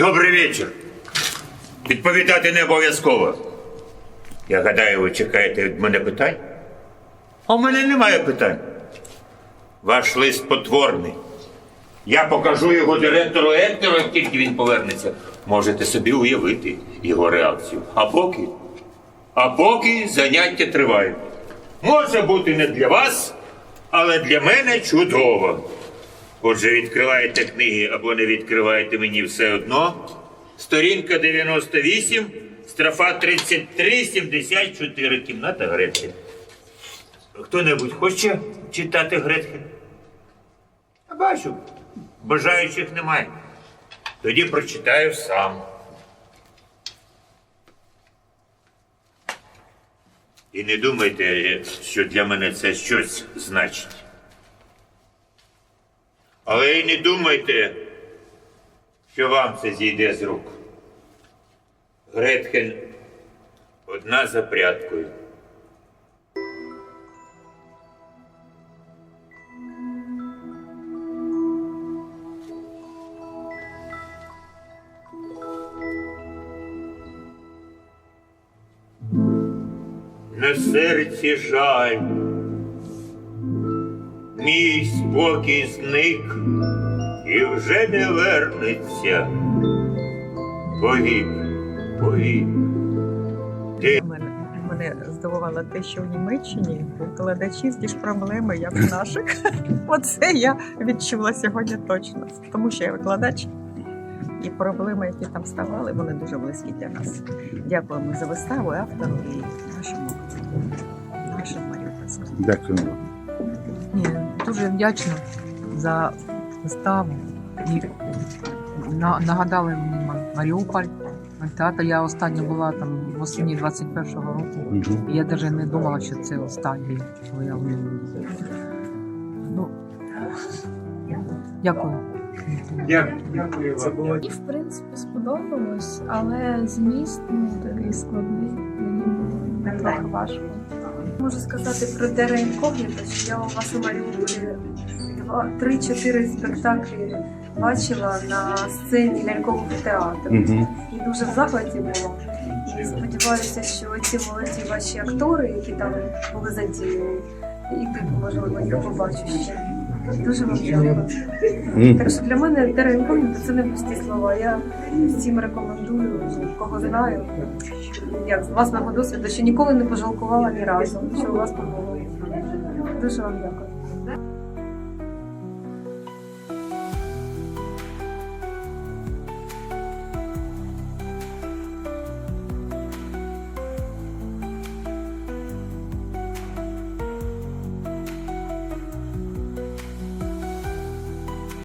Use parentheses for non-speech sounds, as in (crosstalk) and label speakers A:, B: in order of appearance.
A: Добрий вечір. Відповідати не обов'язково. Я гадаю, ви чекаєте від мене питань? А в мене немає питань. Ваш лист потворний. Я покажу його директору Ектору, як тільки він повернеться. Можете собі уявити його реакцію. А поки, а поки заняття тривають. Може бути не для вас, але для мене чудово. Отже, відкриваєте книги або не відкриваєте мені все одно. Сторінка 98, строфа 33, 74, кімната Гретхен. Хто-небудь хоче читати Гретхен? Бачу, бажаючих немає. Тоді прочитаю сам. І не думайте, що для мене це щось значить. Але й не думайте, що вам це зійде з рук. Гретхен одна за прядкою. На серці жаль. Мій спокій зник і вже не вернеться. Погиб, погиб. Ти
B: Мене, здивувало те, що в Німеччині у викладачів ті ж проблеми, як у наших. (laughs) Оце я відчула сьогодні точно, тому що я викладач. І проблеми, які там ставали, вони дуже близькі для нас. Дякуємо за виставу, автору і нашому нашому Маріупольському.
C: Дякую.
D: Дуже вдячна за виставу. І нагадали мені Маріуполь. Театр я остання була там восені 21-го року. І я навіть не думала, що це останній моя в. Ну, дякую.
A: дякую вам.
E: І в принципі сподобалось, але зміст ну, такий складний. Мені було трохи важко. Можу сказати про Дера Інкогніто, що я у вас у Маріуполі три-чотири спектаклі бачила на сцені лялькового театру.
C: Мгм.
E: І дуже в захваті було. І сподіваюся, що ці молоді ваші актори, які там були задіяні, і ти можливо, їх побачиш ще. Дуже вам дякую.
C: Мгм.
E: Так що для мене тера Інкогніто це не пусті слова. Я всім рекомендую, кого знаю, як з власного досвіду, що ніколи не пожалкувала ні разу, що у вас побуло. Дуже вам дякую.